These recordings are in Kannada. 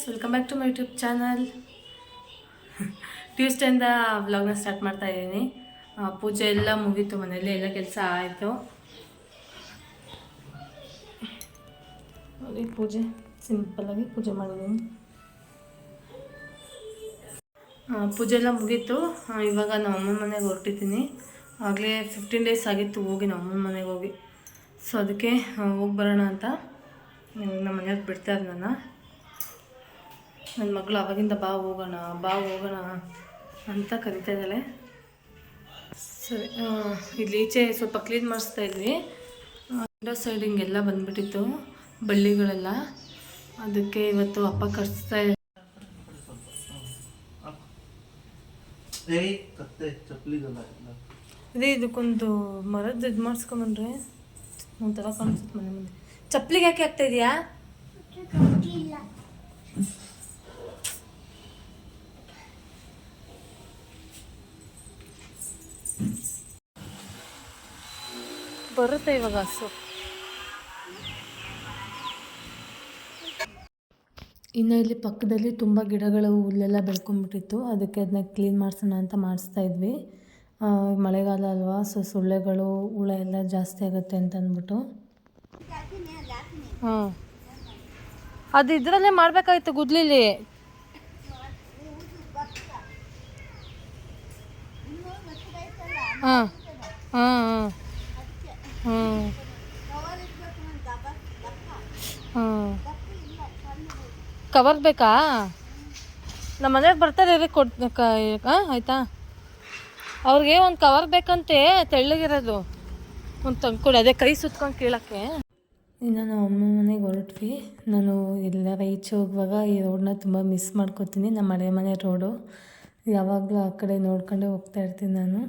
Friends welcome back to my YouTube channel ಟ್ಯೂಸ್ಡೇಯಿಂದ ವ್ಲಾಗ್ನ ಸ್ಟಾರ್ಟ್ ಮಾಡ್ತಾ ಇದ್ದೀನಿ. ಪೂಜೆ ಎಲ್ಲ ಮುಗೀತು ಮನೇಲಿ ಎಲ್ಲ ಕೆಲಸ ಆಯಿತು. ನೋಡಿ, ಪೂಜೆ ಸಿಂಪಲ್ಲಾಗಿ ಪೂಜೆ ಮಾಡಿದ್ದೀನಿ. ಪೂಜೆ ಎಲ್ಲ ಮುಗೀತು. ಇವಾಗ ನಮ್ಮ ಅಮ್ಮನ ಮನೆಗೆ ಹೊರಟಿದ್ದೀನಿ. ಆಗಲೇ ಫಿಫ್ಟೀನ್ ಡೇಸ್ ಆಗಿತ್ತು ಹೋಗಿ ನಮ್ಮ ಅಮ್ಮನ ಮನೆಗೆ ಹೋಗಿ. ಸೊ ಅದಕ್ಕೆ ಹೋಗಿ ಬರೋಣ ಅಂತ. ನಮ್ಮ ಮನೆಯವ್ರು ಬಿಡ್ತಾರೆ ನನ್ನ ನನ್ನ ಮಗಳು ಅವಾಗಿಂದ ಬಾ ಹೋಗೋಣ ಬಾ ಹೋಗೋಣ ಅಂತ ಕರಿತಾ ಇದ್ದಾಳೆ. ಸರಿ ಇಲ್ಲಿ ಈಚೆ ಸ್ವಲ್ಪ ಕ್ಲೀನ್ ಮಾಡಿಸ್ತಾ ಇದ್ವಿ. ವಿಂಡೋ ಸೈಡ್ ಹಿಂಗೆಲ್ಲ ಬಂದ್ಬಿಟ್ಟಿತ್ತು ಬಳ್ಳಿಗಳೆಲ್ಲ. ಅದಕ್ಕೆ ಇವತ್ತು ಅಪ್ಪ ಕರ್ಸ್ತಾ ಅದೇ ಇದಕ್ಕೊಂದು ಮರದ ಇದು ಮಾಡಿಸ್ಕೊಂಬಂದ್ರೆ ಒಂಥರ ಕಾಣಿಸುತ್ತೆ ಮನೆ ಮುಂದೆ. ಚಪ್ಪಲಿಗೆ ಯಾಕೆ ಆಗ್ತಾ ಇದೆಯಾ? ಬರುತ್ತೆ ಇವಾಗ ಹಸು. ಇನ್ನು ಇಲ್ಲಿ ಪಕ್ಕದಲ್ಲಿ ತುಂಬ ಗಿಡಗಳು ಹುಲ್ಲೆಲ್ಲ ಬೆಳ್ಕೊಂಡ್ಬಿಟ್ಟಿತ್ತು ಅದಕ್ಕೆ ಅದನ್ನ ಕ್ಲೀನ್ ಮಾಡಿಸೋಣ ಅಂತ ಮಾಡಿಸ್ತಾ ಇದ್ವಿ. ಮಳೆಗಾಲ ಅಲ್ವಾ ಸೊ ಸೊಳ್ಳೆಗಳು ಹುಳ ಎಲ್ಲ ಜಾಸ್ತಿ ಆಗುತ್ತೆ ಅಂತ ಅಂದ್ಬಿಟ್ಟು. ಹಾಂ. ಅದು ಇದರಲ್ಲೇ ಮಾಡಬೇಕಾಗಿತ್ತು ಗುದ್ಲಿಲಿ. ಹಾಂ. ಹಾಂ ಹಾಂ. ಹಾಂ ಕವರ್ ಬೇಕಾ? ನಮ್ಮ ಮನೆಯವ್ರು ಬರ್ತಾರೆ ರೀ ಕೊಡ್ ಆಯಿತಾ? ಅವ್ರಿಗೆ ಒಂದು ಕವರ್ ಬೇಕಂತೆ, ತೆಳ್ಳಗಿರೋದು. ಒಂದು ತಂದ್ಕೊಡಿ ಅದೇ ಕೈ ಸುತ್ಕೊಂಡು ಕೀಳಕ್ಕೆ. ಇನ್ನು ನಮ್ಮ ಅಮ್ಮ ಮನೆಗೆ ಹೊರಟ್ವಿ. ನಾನು ಎಲ್ಲ ಈಚೆ ಹೋಗುವಾಗ ಈ ರೋಡನ್ನ ತುಂಬ ಮಿಸ್ ಮಾಡ್ಕೋತೀನಿ ನಮ್ಮ ಮನೆ ಮನೆ ರೋಡು ಯಾವಾಗಲೂ ಆ ಕಡೆ ನೋಡ್ಕೊಂಡೇ ಹೋಗ್ತಾ ಇರ್ತೀನಿ ನಾನು.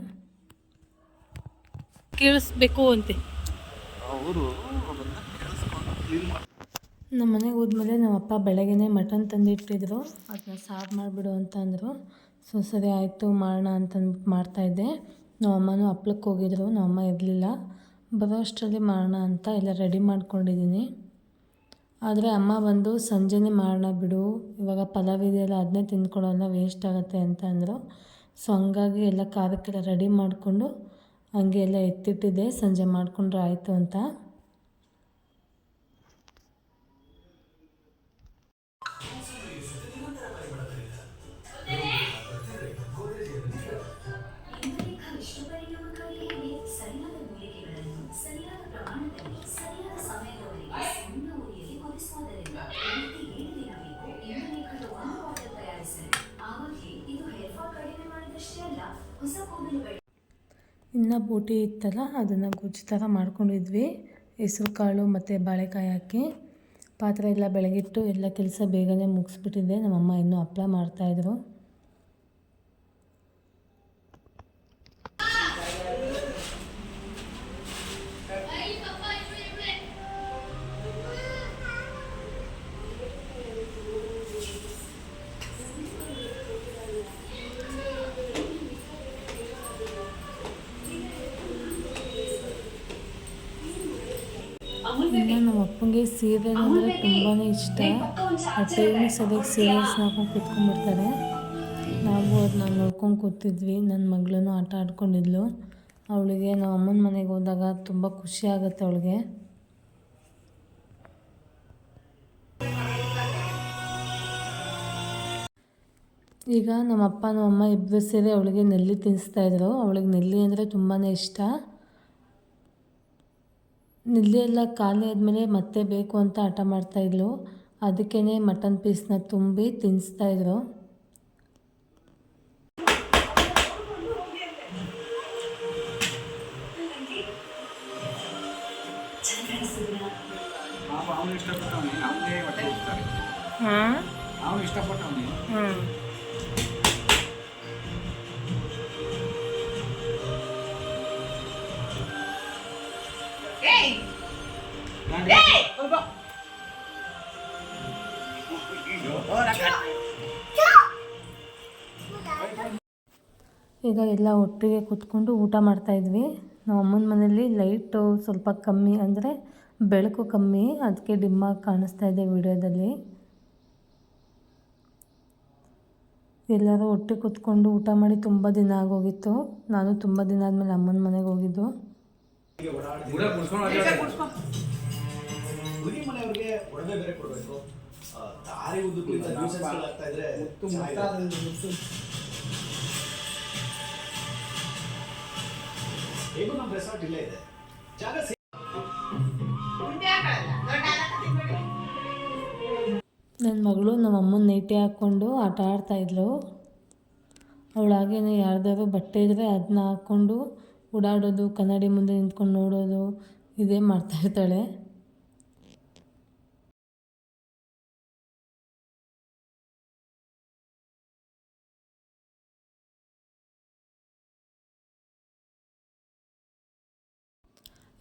ಕೇಳಿಸ್ಬೇಕು ಅಂತೆ. ನಮ್ಮ ಮನೆಗೆ ಹೋದ್ಮೇಲೆ ನಮ್ಮ ಅಪ್ಪ ಬೆಳಗ್ಗೆನೇ ಮಟನ್ ತಂದಿಟ್ಟಿದ್ರು. ಅದನ್ನ ಸಾರು ಮಾಡಿಬಿಡು ಅಂತ ಅಂದರು. ಸೊ ಸರಿ ಆಯಿತು ಮಾಡೋಣ ಅಂತಂದ್ಬಿಟ್ಟು ಮಾಡ್ತಾಯಿದ್ದೆ ನಮ್ಮ ಅಮ್ಮನೂ ಹಪ್ಳಕ್ಕೆ ಹೋಗಿದ್ರು. ನಮ್ಮ ಅಮ್ಮ ಇರಲಿಲ್ಲ. ಬರೋ ಅಷ್ಟರಲ್ಲಿ ಮಾಡೋಣ ಅಂತ ಎಲ್ಲ ರೆಡಿ ಮಾಡ್ಕೊಂಡಿದ್ದೀನಿ ಆದರೆ ಅಮ್ಮ ಬಂದು ಸಂಜೆನೇ ಮಾಡೋಣ ಬಿಡು ಇವಾಗ ಪಲಾವ್ ಇದೆಯಲ್ಲ ಅದನ್ನೇ ತಿಂದ್ಕೊಳ್ಳೋಲ್ಲ ವೇಸ್ಟ್ ಆಗುತ್ತೆ ಅಂತ ಅಂದರು. ಸೊ ಹಂಗಾಗಿ ಎಲ್ಲ ಖಾರಕ್ಕೆಲ್ಲ ರೆಡಿ ಮಾಡಿಕೊಂಡು ಹಂಗೆ ಎಲ್ಲ ಎತ್ತಿಟ್ಟಿದ್ದೆ ಸಂಜೆ ಮಾಡಿಕೊಂಡ್ರೆ ಆಯಿತು ಅಂತ. ಇನ್ನು ಬೋಟಿ ಇತ್ತಲ್ಲ, ಅದನ್ನು ಗೊಜ್ಜು ಥರ ಮಾಡ್ಕೊಂಡಿದ್ವಿ. ಹೆಸ್ರು ಕಾಳು ಮತ್ತು ಬಾಳೆಕಾಯಿ ಹಾಕಿ. ಪಾತ್ರೆ ಎಲ್ಲ ಬೆಳಗಿಟ್ಟು ಎಲ್ಲ ಕೆಲಸ ಬೇಗನೆ ಮುಗಿಸ್ಬಿಟ್ಟಿದ್ದೆ ನಮ್ಮಮ್ಮ ಇನ್ನೂ ಹಪ್ಳ ಮಾಡ್ತಾಯಿದ್ರು ಇನ್ನು ನಮ್ಮ ಅಪ್ಪಂಗೆ ಸೀರೆ ಅಂದರೆ ತುಂಬಾ ಇಷ್ಟ. ಆ ಸೀರೆ ಸದ್ಯಕ್ಕೆ ಸೀರಿಯಲ್ಸ್ ನೋಡ್ಕೊಂಡು ಕೂತ್ಕೊಂಡ್ಬಿಡ್ತಾರೆ. ನಾವು ಅದನ್ನ ನೋಡ್ಕೊಂಡು ಕೂತಿದ್ವಿ. ನನ್ನ ಮಗಳೂ ಆಟ ಆಡ್ಕೊಂಡಿದ್ಲು. ಅವಳಿಗೆ ನಮ್ಮ ಅಮ್ಮನ ಮನೆಗೆ ಹೋದಾಗ ತುಂಬ ಖುಷಿ ಆಗುತ್ತೆ ಅವಳಿಗೆ. ಈಗ ನಮ್ಮ ಅಪ್ಪ ನಮ್ಮ ಅಮ್ಮ ಇಬ್ಬರು ಸೇರಿ ಅವಳಿಗೆ ನೆಲ್ಲಿ ತಿನ್ನಿಸ್ತಾಯಿದ್ರು ಅವಳಿಗೆ ನೆಲ್ಲಿ ಅಂದರೆ ತುಂಬಾ ಇಷ್ಟ. ಎಲ್ಲ ಖಾಲಿ ಆದಮೇಲೆ ಮತ್ತೆ ಬೇಕು ಅಂತ ಹಠ ಮಾಡ್ತಾಯಿದ್ಲು ಅದಕ್ಕೇ ಮಟನ್ ಪೀಸ್ನ ತುಂಬಿ ತಿನ್ನಿಸ್ತಾಯಿದ್ರು ಹಾಂ? ಈಗ ಎಲ್ಲ ಒಟ್ಟಿಗೆ ಕೂತ್ಕೊಂಡು ಊಟ ಮಾಡ್ತಾಯಿದ್ವಿ ನಮ್ಮ ಅಮ್ಮನ ಮನೇಲಿ ಲೈಟು ಸ್ವಲ್ಪ ಕಮ್ಮಿ ಅಂದರೆ ಬೆಳಕು ಕಮ್ಮಿ. ಅದಕ್ಕೆ ಡಿಮ್ಮಾಗಿ ಕಾಣಿಸ್ತಾ ಇದೆ ವಿಡಿಯೋದಲ್ಲಿ. ಎಲ್ಲರೂ ಒಟ್ಟಿಗೆ ಕೂತ್ಕೊಂಡು ಊಟ ಮಾಡಿ ತುಂಬ ದಿನ ಆಗೋಗಿತ್ತು. ನಾನು ತುಂಬ ದಿನ ಆದಮೇಲೆ ಅಮ್ಮನ ಮನೆಗೆ ಹೋಗಿದ್ದು. ಹುಡುಗಿ ಮನೆಯವ್ರಿಗೆ ಒಡವೆ ಬೇರೆ ಕೊಡಬೇಕು. ದಾರಿ ಉದ್ದಕ್ಕೂ ಆಗ್ತಾ ಇದ್ರೆ ಹೇಗೂ ನಮ್ಮ ರೆಸಾರ್ಟ್ ಇಲ್ಲೇ ಇದೆ. ಜಾಗ ಸಿ- ನನ್ನ ಮಗಳು ನಮ್ಮ ಅಮ್ಮನ ನೈಟಿ ಹಾಕ್ಕೊಂಡು ಆಟ ಆಡ್ತಾಯಿದ್ಲು ಅವಳಾಗೇನೆ ಯಾರ್ದಾದ್ರು ಬಟ್ಟೆ ಇದ್ದರೆ ಅದನ್ನ ಹಾಕ್ಕೊಂಡು ಓಡಾಡೋದು, ಕನ್ನಡಿ ಮುಂದೆ ನಿಂತ್ಕೊಂಡು ನೋಡೋದು, ಇದೇ ಮಾಡ್ತಾಯಿರ್ತಾಳೆ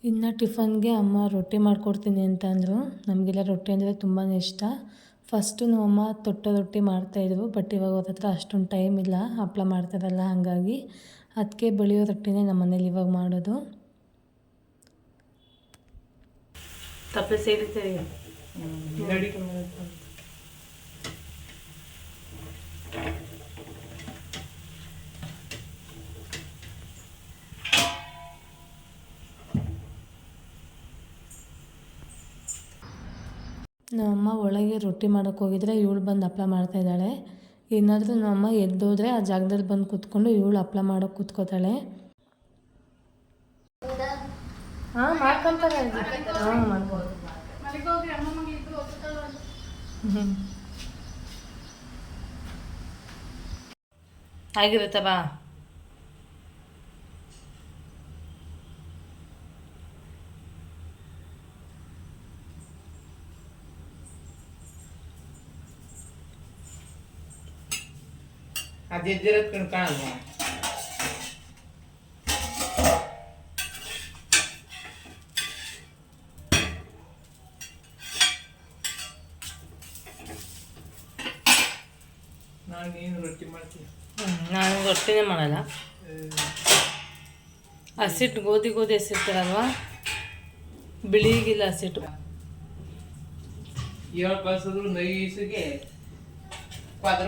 ಇನ್ನು ಟಿಫನ್ಗೆ ಅಮ್ಮ ರೊಟ್ಟಿ ಮಾಡಿಕೊಡ್ತೀನಿ ಅಂತ ಅಂದರು. ನಮಗೆಲ್ಲ ರೊಟ್ಟಿ ಅಂದರೆ ತುಂಬಾ ಇಷ್ಟ. ಫಸ್ಟು ನಮ್ಮಮ್ಮ ತೊಟ್ಟ ರೊಟ್ಟಿ ಮಾಡ್ತಾಯಿದ್ರು ಬಟ್ ಇವಾಗ ಅವ್ರ ಹತ್ರ ಅಷ್ಟೊಂದು ಟೈಮ್ ಇಲ್ಲ. ಹಪ್ಪಳ ಮಾಡ್ತಾರಲ್ಲ, ಹಾಗಾಗಿ ಅದಕ್ಕೆ ಬೆಳೆಯೋ ರೊಟ್ಟಿನೇ ನಮ್ಮ ಮನೇಲಿ ಇವಾಗ ಮಾಡೋದು. ತಪ್ಪೆ ಸೇರಿತೇವೆ ನಮ್ಮಮ್ಮ ಒಳಗೆ ರೊಟ್ಟಿ ಮಾಡೋಕ್ಕೋಗಿದ್ರೆ ಇವಳು ಬಂದು ಹಪ್ಳ ಮಾಡ್ತಾಯಿದ್ದಾಳೆ ಏನಾದರೂ ನಮ್ಮಮ್ಮ ಎದ್ದೋದ್ರೆ ಆ ಜಾಗದಲ್ಲಿ ಬಂದು ಕೂತ್ಕೊಂಡು ಇವಳು ಹಪ್ಳ ಮಾಡೋಕೆ ಕೂತ್ಕೋತಾಳೆ. ಹಾಂ ಮಾಡ್ಕೊಂತಾರೆ ಹಾಂ ಮಾಡ್ಬೋದು. ಅದು ಕಣ್ ಕಾಣಲ್ವಾ? ನಾನು ನೀನು ರೊಟ್ಟಿ ಮಾಡ್ತೀನಿ? ನಾನು ರೊಟ್ಟಿನೇ ಮಾಡಲ್ಲ. ಹಸಿಟ್ಟು ಗೋಧಿ ಗೋಧಿ ಹಸಿರ್ತಾರಲ್ವಾ ಬಿಳಿಗಿಲ್ಲ ಹಸಿಟ್ಟು. ಏಳು ಕಳ್ಸಿದ್ರು ನೈಸಿಗೆ ಕ್ವಾದ್ರ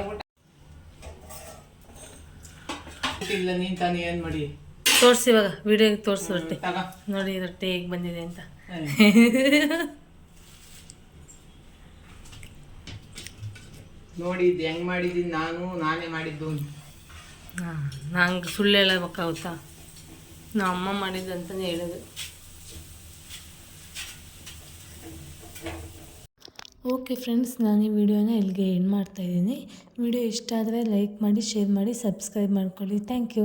ಇಲ್ಲ ನೀನ್ ತಾನೇ ಏನ್ ಮಾಡಿ? ತೋರಿಸಿ ಇವಾಗ ವಿಡಿಯೋಗೆ ತೋರಿಸು ರೊಟ್ಟಿ ತಗ. ನೋಡಿ ರೊಟ್ಟಿ ಹೇಗೆ ಬಂದಿದೆ ಅಂತ. ನೋಡಿ ಇದು ಹೆಂಗ್ ಮಾಡಿದೀನಿ ನಾನು ನಾನೇ ಮಾಡಿದ್ದು. ಅಂತ. ಹಾಂ ನಂಗೆ ಸುಳ್ಳು ಹೇಳಬೇಕಾಗುತ್ತಾ ನಮ್ಮ ಅಮ್ಮ ಮಾಡಿದಂತಲೇ ಹೇಳೋದು. ಓಕೆ ಫ್ರೆಂಡ್ಸ್ ನಾನು ಈ ವಿಡಿಯೋನ ಇಲ್ಲಿಗೆ ಎಂಡ್ ಮಾಡ್ತಾಯಿದ್ದೀನಿ ವಿಡಿಯೋ ಇಷ್ಟ ಆದರೆ ಲೈಕ್ ಮಾಡಿ ಶೇರ್ ಮಾಡಿ ಸಬ್ಸ್ಕ್ರೈಬ್ ಮಾಡ್ಕೊಳ್ಳಿ. Thank you